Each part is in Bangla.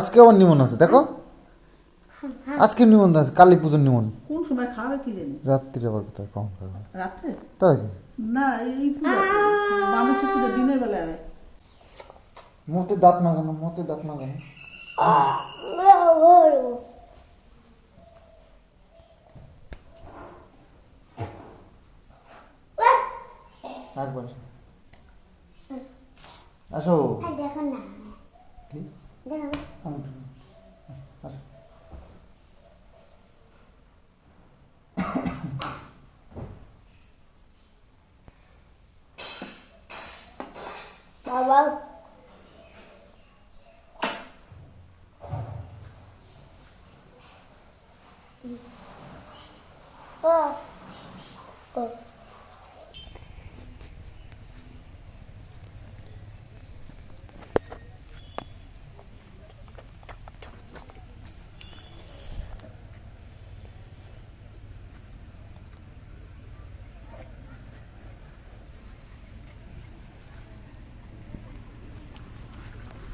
আজকে আবার নিমন আছে দেখো। আজকে নিমন আছে কালী পুজোর নিমন। কোন সময় খাবে কি জানি? রাত্রিরে আবার কোথায় কম খাবে। রাত্রে? তাই না এই পুজো। মানুষের পুজো দিনের বেলায়। মুখে দাঁত মাখানো মুখে দাঁত মাখানো একবার আসো। দেখো না। কি? দেখো আমি আসো। বাবা ও ও চলো বাবা আসবি না আসবি না ও নেয় কি হয়েছে না মুখ দেখা জন্য যে হয়েছে বাবা এই করে না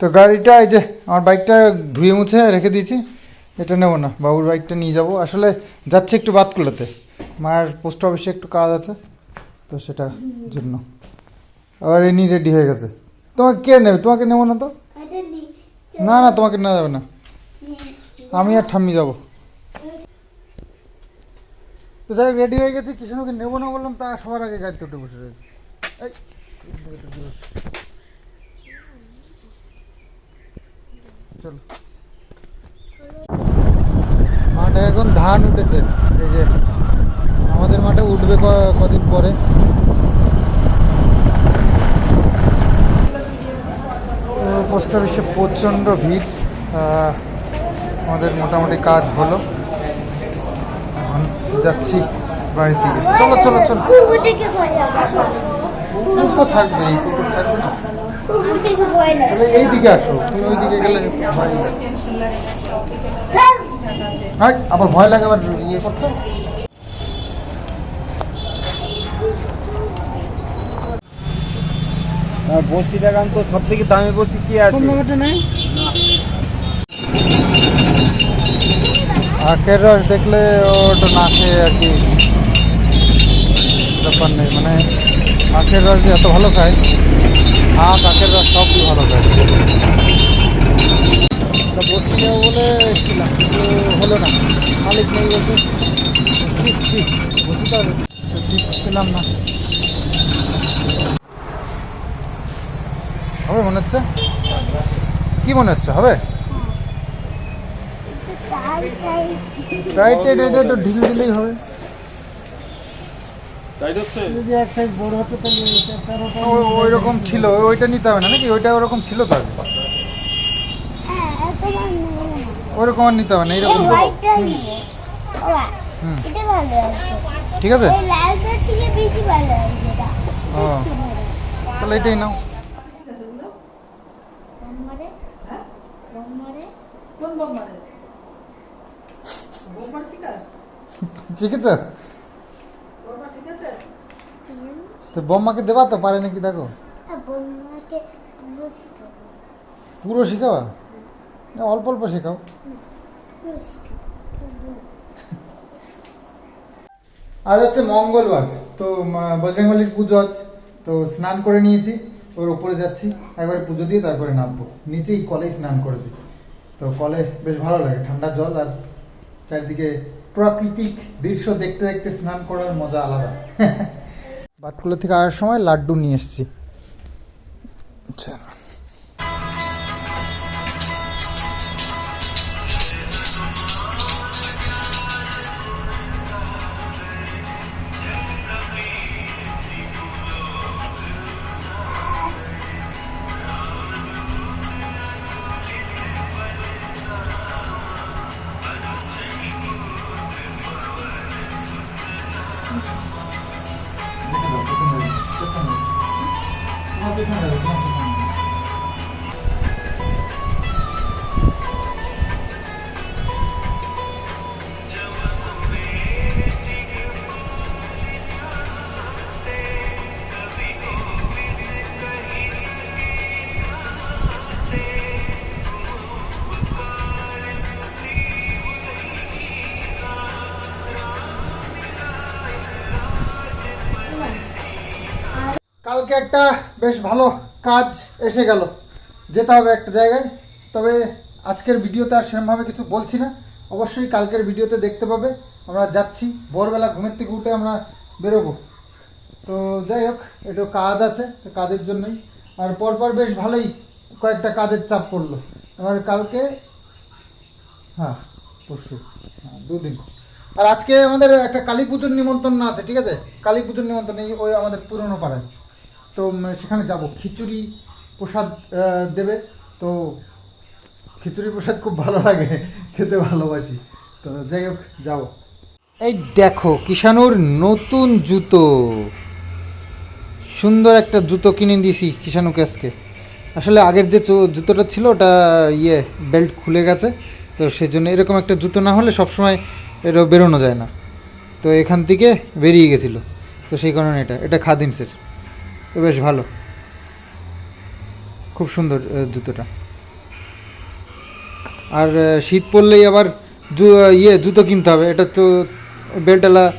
তো গাড়িটা এই যে আমার বাইকটা ধুয়ে মুছে রেখে দিয়েছি এটা নেব না বাবুর বাইকটা নিয়ে যাব। আসলে যাচ্ছে একটু বাদ বাতকুলাতে মায়ের পোস্ট অফিসে একটু কাজ আছে তো সেটা জন্য। আবার এনি রেডি হয়ে গেছে। তোমাকে কে নেবে? তোমাকে নেব না তো? না না তোমাকে নেওয়া যাবে না। আমি আর ঠাম্মি যাব। তো যাই রেডি হয়ে গেছে কৃষ্ণকে নেব না বললাম তা সবার আগে গাড়িতে উঠে বসে রয়েছে। এই, মাঠে এখন ধান উঠেছে। এই যে আমাদের মাঠে উঠবে কদিন পরে। পোস্ট অফিসে প্রচণ্ড ভিড়। আমাদের মোটামুটি কাজ হলো। যাচ্ছি বাড়ির দিকে। চলো চলো চলো। কুকুর তো থাকবে এই কুকুর থাকবে না। কুকুরটিকে ভয় লাগে তাহলে এই দিকে আসো তুমি ওই দিকে গেলে ভয় লাগে। হাই, আবার ভয় লাগে আবার ইয়ে করছ? আর বসি দেখান তো সব থেকে দামি বসি কি আছে? আখের রস দেখলে ওটা না খেয়ে আর কি ব্যাপার নেই মানে আখের রস এত ভালো খায়? আখ আখের রস সবই ভালো খায়। বসি যাব বলে এসেছিলাম কিন্তু হলো না। মালিক নেই বলছে। ছিপ ছিপ বসি তো। ছিপ পেলাম না। হবে মনে হচ্ছে? কি মনে হচ্ছে? হবে? তাই রাইট এটা একটু ঢিল দিলেই হবে। ওই রকম ছিল ওইটা নিতে হবে না নাকি? ওইটা ওরকম ছিল তো হ্যাঁ ওইরকম আর নিতে হবে না এই এইরকম আছে ঠিক আছে? এই লালটার থেকে বেশি ভালো আছে এটা ও তাহলে এটাই নাও। নম্বরে হ্যাঁ তো বম্মাকে দেবা তো? পারে নাকি দেখো। পুরো শিখাবা। না অল্প অল্প শেখাও। আজ হচ্ছে মঙ্গলবার। তো বজরঙ্গলির পুজো আছে তো স্নান করে নিয়েছি। ওর উপরে যাচ্ছি। একবারে পুজো দিয়ে তারপরে নামবো। নিচেই কলে স্নান করেছি। তো কলে বেশ ভালো লাগে। ঠান্ডা জল আর চারিদিকে প্রাকৃতিক দৃশ্য দেখতে দেখতে স্নান করার মজা আলাদা। বাটকুলা থেকে আসার সময় লাড্ডু নিয়ে এসেছি। আচ্ছা। কালকে একটা বেশ ভালো কাজ এসে গেল। যেতে হবে একটা জায়গায়। তবে আজকের ভিডিওতে আর সেরকমভাবে কিছু বলছি না। অবশ্যই কালকের ভিডিওতে দেখতে পাবে। আমরা যাচ্ছি। ভোরবেলা ঘুমের থেকে উঠে আমরা বেরোবো। তো যাই হোক, একটু কাজ আছে কাজের জন্যই। আর পরপর বেশ ভালোই কয়েকটা কাজের চাপ পড়ল। এবার কালকে হ্যাঁ পরশু হ্যাঁ দুদিন। আর আজকে আমাদের একটা কালী পুজোর নিমন্ত্রণ আছে, ঠিক আছে? কালী পুজোর নিমন্ত্রণ এই, ওই আমাদের পুরনো পাড়ায়। তো সেখানে যাব। খিচুড়ি প্রসাদ দেবে। তো খিচুড়ি প্রসাদ খুব ভালো লাগে, খেতে ভালোবাসি। তো যাই হোক যাও এই দেখো কিষানুর নতুন জুতো। সুন্দর একটা জুতো কিনে দিয়েছি কিষানুকে আজকে। আসলে আগের যে জুতোটা ছিল, ওটা ইয়ে বেল্ট খুলে গেছে। তো সেই জন্য এরকম একটা জুতো না হলে সবসময় এটা বেরোনো যায় না। তো এখান থেকে বেরিয়ে গেছিল। তো সেই কারণে এটা এটা খাদিমসের। তো বেশ ভালো। খুব সুন্দর জুতোটা। আর শীত পড়লেই আবার ইয়ে জুতো কিনতে হবে। এটা তো বেল্টওয়ালা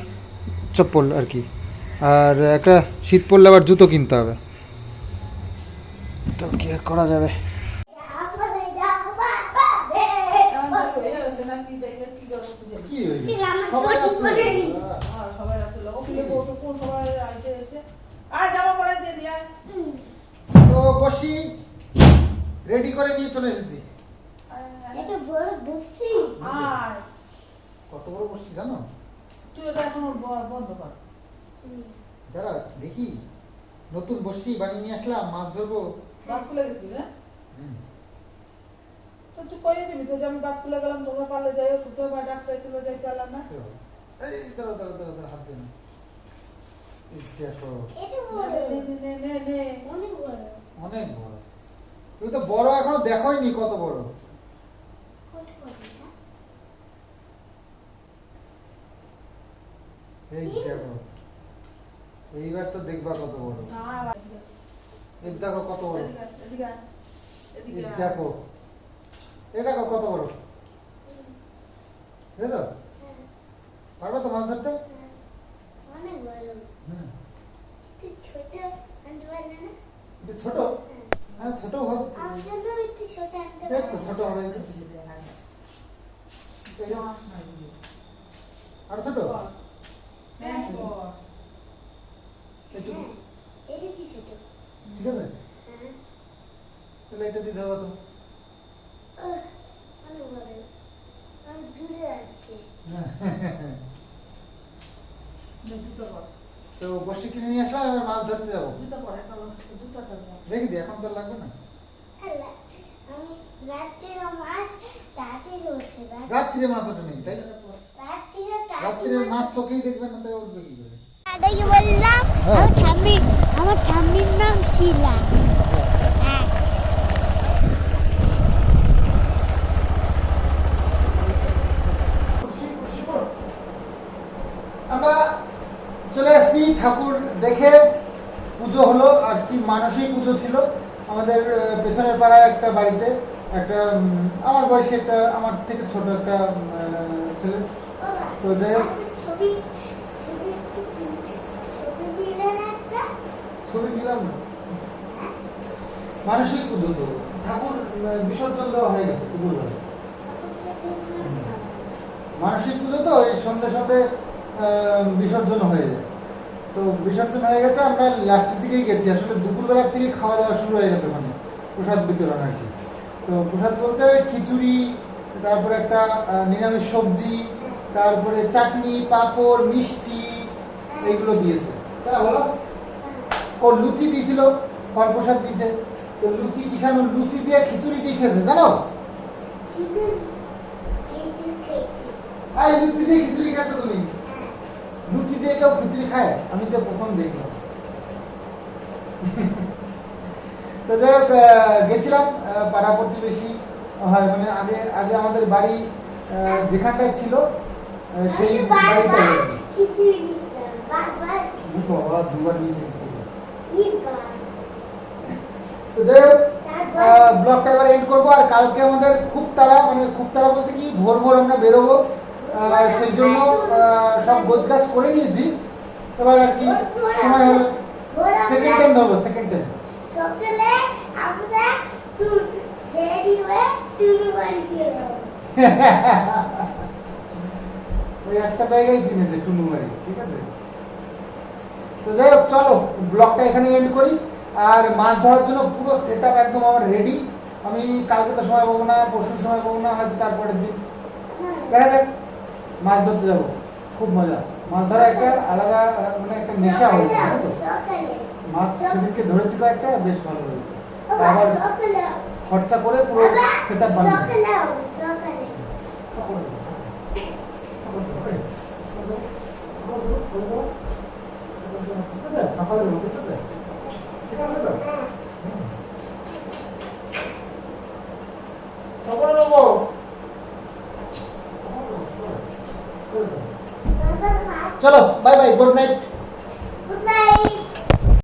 চপ্পল আর কি। আর একটা শীত পড়লে আবার জুতো কিনতে হবে। তো কি আর করা যাবে? কি দেখে কি করব খুঁজে নি। কি হয়েছে? ঠিক, আমার সবাই চটি তো- পড়েনি। আর সবাই আসলে ওখানে বলতো কোন সবাই আসে এসে আর জামা পড়াই দিয়ে নিয়ে আয়। তো বসি রেডি করে নিয়ে চলে এসেছি। এটা বড় বসি। কত বড় বসছি জানো? তুই এটা এখন বন্ধ কর। দাঁড়া দেখি। নতুন বসছি বানিয়ে নিয়ে আসলাম মাছ ধরবো। বাদ খুলে গেছিস না তো তুই কয়ে দিবি তো যে আমি বাদ খুলে গেলাম তোমরা পারলে যাই ছুটো বা ডাক্তার ছিল যাই পারলাম না এই দাঁড়া দাঁড়া দাঁড়া দাঁড়া হাত দেন এই দেখো। এটা বড়। নে, নে, নে, নে, নে। অনেক বড়। অনেক বড়। তুমি তো বড় এখনও দেখোইনি কত বড়। এই দেখো এইবার তো দেখবা কত বড়। এই দেখো কত বড়। দেখো এই দেখো কত বড়। দেখো পারবে তো মাছ ধরতে? অনেক বড়। ছোট এটা ছোট হ্যাঁ ছোট হবে দেখ তো ছোট হবে। এই যে, আরও ছোট হ্যাঁ, বল। একটু হ্যাঁ, এটা কি ছোট ঠিক আছে হ্যাঁ তাহলে এটা দিতে হবে তো আহ, অনেক বড় আমি দূরে আছে নে, জুতো পর। তো বসে কিনে নিয়ে আসলাম এবার মাছ ধরতে যাব জুতো পর, একটা জুতোটা পর। রেখে দিই এখন তো লাগবে না? রাত্রির মাছ ওঠে নেই তাই? রাত্রিরে মাছ চোখেই দেখবেন না তাই উঠবে কি করে? দাদাকে বললাম হ্যাঁ। আমার ঠাম্মি আমার ঠাম্মির নাম শিলা। আমরা চলে আসছি ঠাকুর দেখে। পুজো হলো, আর কি মানসিক পুজো ছিল। আমাদের পেছনের পাড়ায় একটা বাড়িতে একটা আমার বয়সী একটা, আমার থেকে ছোট একটা ছেলে। তো যাই ছবি ছবি ছবি দিলেন একটা ছবি দিলাম না? মানসিক পুজো তো। ঠাকুর বিসর্জন দেওয়া হয়ে গেছে পুজোর মানসিক পুজো তো এই সন্ধ্যে সন্ধ্যে বিসর্জন হয়ে যায়। তো বিসর্জন হয়ে গেছে আমরা লাস্টের দিকেই গেছি। আসলে দুপুরবেলার থেকে খাওয়া দাওয়া শুরু হয়ে গেছে ওখানে প্রসাদ বিতরণ আর কি। তো প্রসাদ বলতে খিচুড়ি তারপরে একটা নিরামিষ সবজি তারপরে চাটনি পাঁপড় মিষ্টি এইগুলো দিয়েছে। তারা বলো ও লুচি দিয়েছিল ফল প্রসাদ দিয়েছে। তো লুচি কিষান লুচি দিয়ে খিচুড়ি দিয়ে খেয়েছে জানো? আই লুচি দিয়ে খিচুড়ি খেয়েছো তুমি। লুচি দিয়ে কেউ খিচুড়ি খায়? আমি তো প্রথম দেখলাম। তো যাই হোক গেছিলাম পাড়া প্রতিবেশী হয় মানে আগে আগে আমাদের বাড়ি আহ, যেখানটায় ছিল সেই বাড়িটা দিচ্ছে বারবার বাবা দুবার নিয়েছে তো যাই হোক চারবার? আহ, ব্লগটা এবার এন্ড করব। আর কালকে আমাদের খুব তারা মানে খুব তারা বলতে কি ভোর ভোর আমরা বেরোবো। সেই জন্য সব গোছগাছ করে নিয়েছি। এবার আর কি সময় হলো। সেকেন্ড টাইম ধরবো সেকেন্ড টাইম সকালে আমরা রেডি হয়ে টুনু বাড়ি ওই একটা জায়গায় টুনুবাড়ি ঠিক আছে? তো যাই হোক চলো ব্লগটা এখানে এন্ড করি। আর মাছ ধরার জন্য পুরো সেট একদম আমার রেডি আমি কালকে তো সময় পাবো না পরশু সময় পাবো না হয়তো তারপরের দিন। দেখা যাক। মাছ ধরতে যাব। খুব মজা। মাছ ধরা একটা আলাদা মানে একটা নেশা জানো তো? মাছ সেদিনকে ধরেছি একটা, বেশ ভালো হয়েছে। আবার খরচা করে পুরো সেট আপ বানিয়ে সকালে